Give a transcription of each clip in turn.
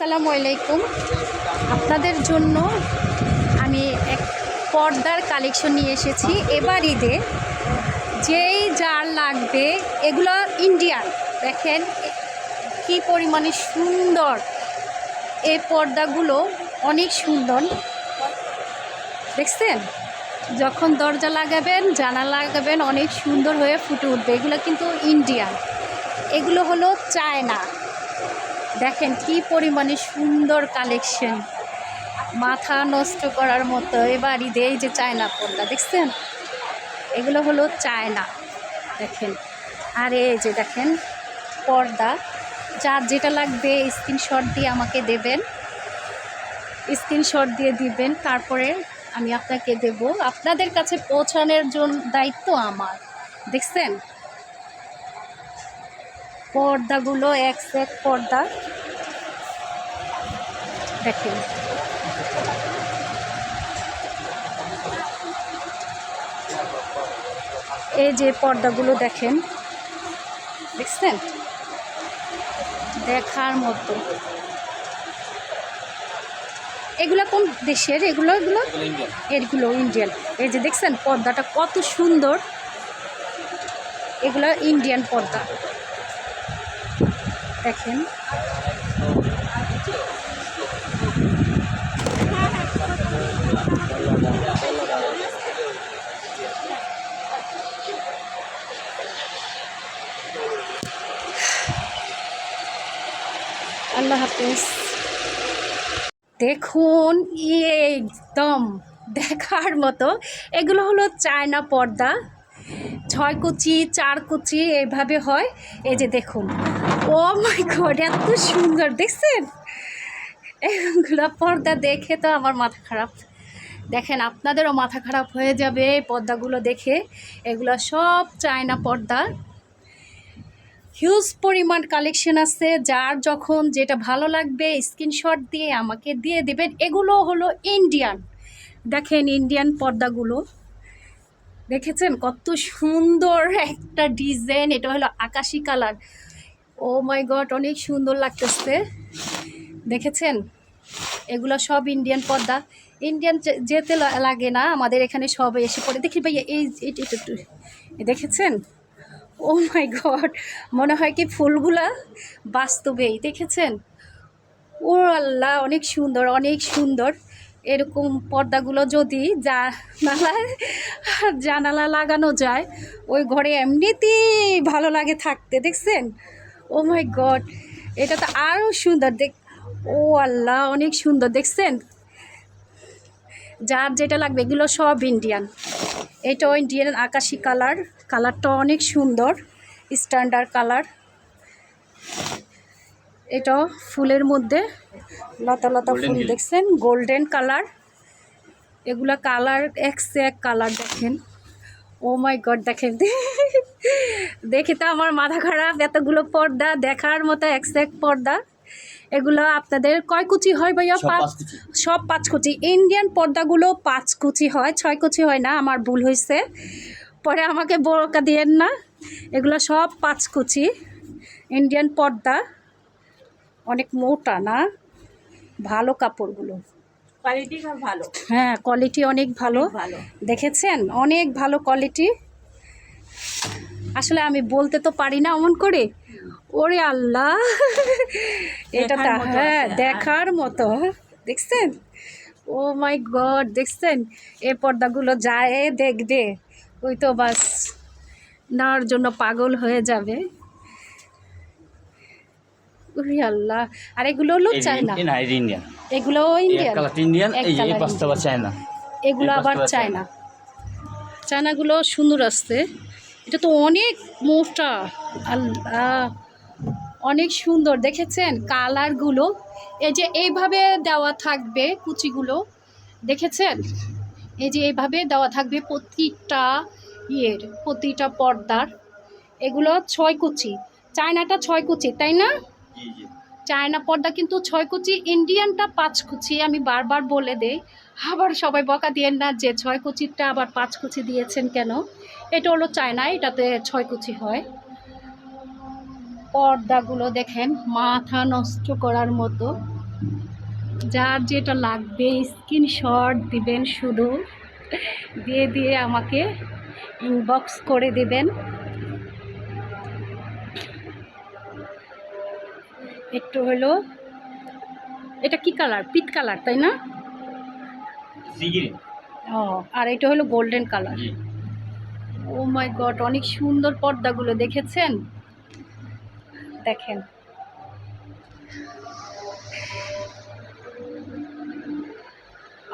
আসসালামু আলাইকুম। আপনাদের জন্য আমি এক পর্দার কালেকশন নিয়ে এসেছি। এবার ঈদে যেই যার লাগবে, এগুলো ইন্ডিয়ান। দেখেন কি পরিমাণে সুন্দর। এই পর্দাগুলো অনেক সুন্দর। দেখছেন? যখন দরজা লাগাবেন, জানালা লাগাবেন, অনেক সুন্দর হয়ে ফুটে উঠবে। এগুলো কিন্তু ইন্ডিয়ান। এগুলো হলো চায়না। দেখেন কি পরিমাণে সুন্দর কালেকশন মাথা নষ্ট করার মতো। এবার ঈদে এই যে চায়না পর্দা দেখছেন? এগুলো হলো চায়না, দেখেন। আর এই যে দেখেন, পর্দা। যার যেটা লাগবে স্ক্রিনশট দিয়ে আমাকে দেবেন। স্ক্রিনশট দিয়ে দিবেন, তারপরে আমি আপনাকে দেব। আপনাদের কাছে পৌঁছানোর জন্য দায়িত্ব আমার, দেখছেন? পর্দাগুলো এক সেট পর্দা। দেখেন। এই যে পর্দাগুলো দেখেন দেখছেন? দেখার মতো। এগুলো কোন দেশের? এগুলো এগুলো? এগুলো ইন্ডিয়ান। এই যে দেখছেন পর্দাটা কত সুন্দর। এগুলো ইন্ডিয়ান পর্দা। দেখেন। আল্লাহ হাফিজ। দেখুন, একদম দেখার মতো। এগুলো হলো চায়না পর্দা। ছয় কুচি, চার কুচি, এইভাবে হয়। এই যে দেখুন। ও মাই গড এত সুন্দর, দেখছেন? এগুলো পর্দা দেখে তো আমার মাথা খারাপ। দেখেন, আপনাদেরও মাথা খারাপ হয়ে যাবে এই পর্দাগুলো দেখে। এগুলো সব চায়না পর্দা। হিউজ পরিমাণ কালেকশন আছে, যার যখন যেটা ভালো লাগবে স্ক্রিনশট দিয়ে আমাকে দিয়ে দেবেন। এগুলো হলো ইন্ডিয়ান দেখেন ইন্ডিয়ান পর্দাগুলো। দেখেছেন? কত সুন্দর একটা ডিজাইন, এটা হলো আকাশি কালার। ও মাই গড অনেক সুন্দর লাগতেছে। দেখেছেন? এগুলো সব ইন্ডিয়ান পর্দা। ইন্ডিয়ান যেতে লাগে না, আমাদের এখানে সব এসে পড়ে। দেখি ভাইয়া, এই একটু দেখেছেন? ও মাই গড মনে হয় কি ফুলগুলা বাস্তবেই, দেখেছেন? ও আল্লাহ, অনেক সুন্দর অনেক সুন্দর। এরকম পর্দাগুলো যদি জানালায় জানালা লাগানো যায়, ওই ঘরে এমনিতেই ভালো লাগে থাকতে, দেখছেন? ও মাই গড এটা তো আরও সুন্দর দেখ ও আল্লাহ অনেক সুন্দর দেখছেন? যার যেটা লাগবে এগুলো সব ইন্ডিয়ান এটাও ইন্ডিয়ান আকাশি কালার কালারটা অনেক সুন্দর স্ট্যান্ডার্ড কালার। এটাও ফুলের মধ্যে লতা লতা ফুল দেখছেন? Golden colour. এগুলা কালার এক সে এক কালার দেখেন। ও মাই গড দেখেন। দেখে তো আমার মাথা খারাপ এতগুলো পর্দা দেখার মতো এক সে পর্দা। এগুলো আপনাদের কয় কুচি হয় ভাইয়া? সব পাঁচ কুচি। ইন্ডিয়ান পর্দাগুলো পাঁচ কুচি হয় ছয় কুচি হয় না আমার ভুল হয়েছে পরে আমাকে বড়কা দিয়েন না। এগুলো সব পাঁচ কুচি। ইন্ডিয়ান পর্দা। অনেক মোটা না? ভালো কাপড়গুলো। কোয়ালিটি ভালো। হ্যাঁ কোয়ালিটি অনেক ভালো। দেখেছেন? অনেক ভালো কোয়ালিটি আসলে আমি বলতে তো পারি না অমন করে। ওরে আল্লাহ! এটা হ্যাঁ দেখার মতো। দেখছেন? ও মাই গড দেখছেন? এ পর্দাগুলো যায় দেখবে। ওই তো বাস নেওয়ার জন্য পাগল হয়ে যাবে। ওরে আল্লাহ! আর এগুলো হলো চায়না ইন্ডিয়ান এগুলো ইন্ডিয়ান ইন্ডিয়ান এই এই পাঁচটা বা চায়না এগুলো আবার পাঁচটা চায় না চায়নাগুলো সুন্দর আসছে। এটা তো অনেক মোটা। আল্লাহ অনেক সুন্দর। দেখেছেন কালারগুলো? এই যে এইভাবে দেওয়া থাকবে কুচিগুলো। দেখেছেন? এই যে এইভাবে দেওয়া থাকবে প্রতিটা ইয়ের প্রতিটা পর্দার। এগুলো ছয় কুচি। চায়নাটা ছয় কুচি তাই না? চায়না পর্দা কিন্তু ছয় কুচি ইন্ডিয়ানটা পাঁচ কুচি আমি বারবার বলে দেই। আবার সবাই বকা দিয়েন না যে ছয় কুচিটা আবার পাঁচ কুচি দিয়েছেন কেন? এটা হলো চায়না, এটাতে ছয় কুচি হয়। পর্দাগুলো দেখেন, মাথা নষ্ট করার মতো। যার যেটা লাগবে, স্ক্রিনশট দিবেন শুধু। দিয়ে দিয়ে আমাকে ইনবক্স করে দিবেন। একটু হলো এটা কি কালার? পিট কালার তাই না? ও আর এটা হলো golden colour. Oh my god অনেক সুন্দর পর্দাগুলো দেখেছেন? দেখেন।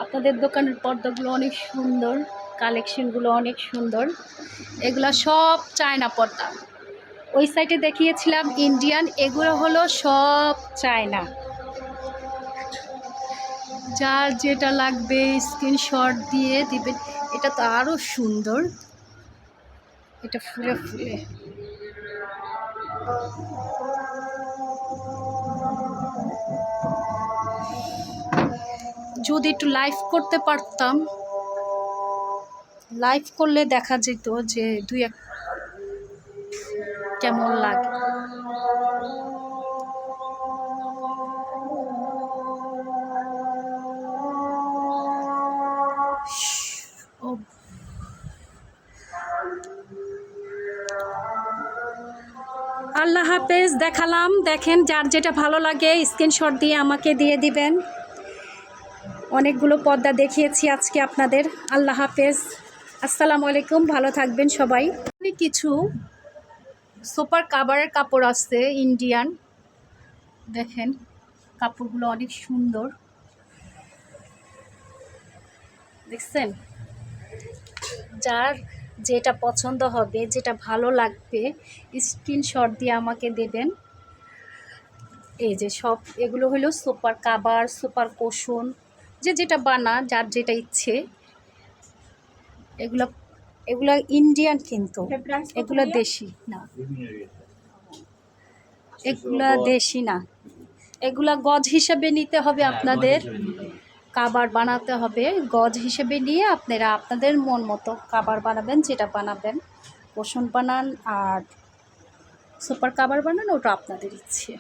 আপনাদের দোকানের পর্দাগুলো অনেক সুন্দর কালেকশনগুলো অনেক সুন্দর। এগুলো সব চায়না পর্দা। ওই সাইডে দেখিয়েছিলাম ইন্ডিয়ান এগুলো হলো সব চায়না যার যেটা লাগবে স্ক্রিনশট দিয়ে দিবেন এটা তো আরও সুন্দর। এটা ফুলে ফুলে। যদি একটু লাইভ করতে পারতাম। লাইভ করলে দেখা যেত যে দুই এক কেমন লাগে? আল্লাহ হাফেজ, দেখালাম। দেখেন যার যেটা ভালো লাগে স্ক্রিনশট দিয়ে আমাকে দিয়ে দিবেন। অনেকগুলো পর্দা দেখিয়েছি আজকে আপনাদের। আল্লাহ হাফেজ। আসসালামু আলাইকুম, ভালো থাকবেন সবাই। কিছু সুপার কাভারের কাপড় আসছে ইন্ডিয়ান দেখেন, কাপড়গুলো অনেক সুন্দর। দেখছেন? যার যেটা পছন্দ হবে, যেটা ভালো লাগবে স্ক্রিনশট দিয়ে আমাকে দেবেন। এই যে সব, এগুলো হলো সুপার কাবার, সুপার কোশন, যে যেটা বানা যার যেটা ইচ্ছে। এগুলো এগুলো ইন্ডিয়ান কিন্তু। এগুলো দেশি না। এগুলা দেশি না। এগুলা গজ হিসেবে নিতে হবে আপনাদের। কাবার বানাতে হবে। গজ হিসেবে নিয়ে আপনারা আপনাদের মন মতো কাবার বানাবেন যেটা বানাবেন। পোষণ বানান আর সুপার কাবার বানান ওটা আপনাদের ইচ্ছে।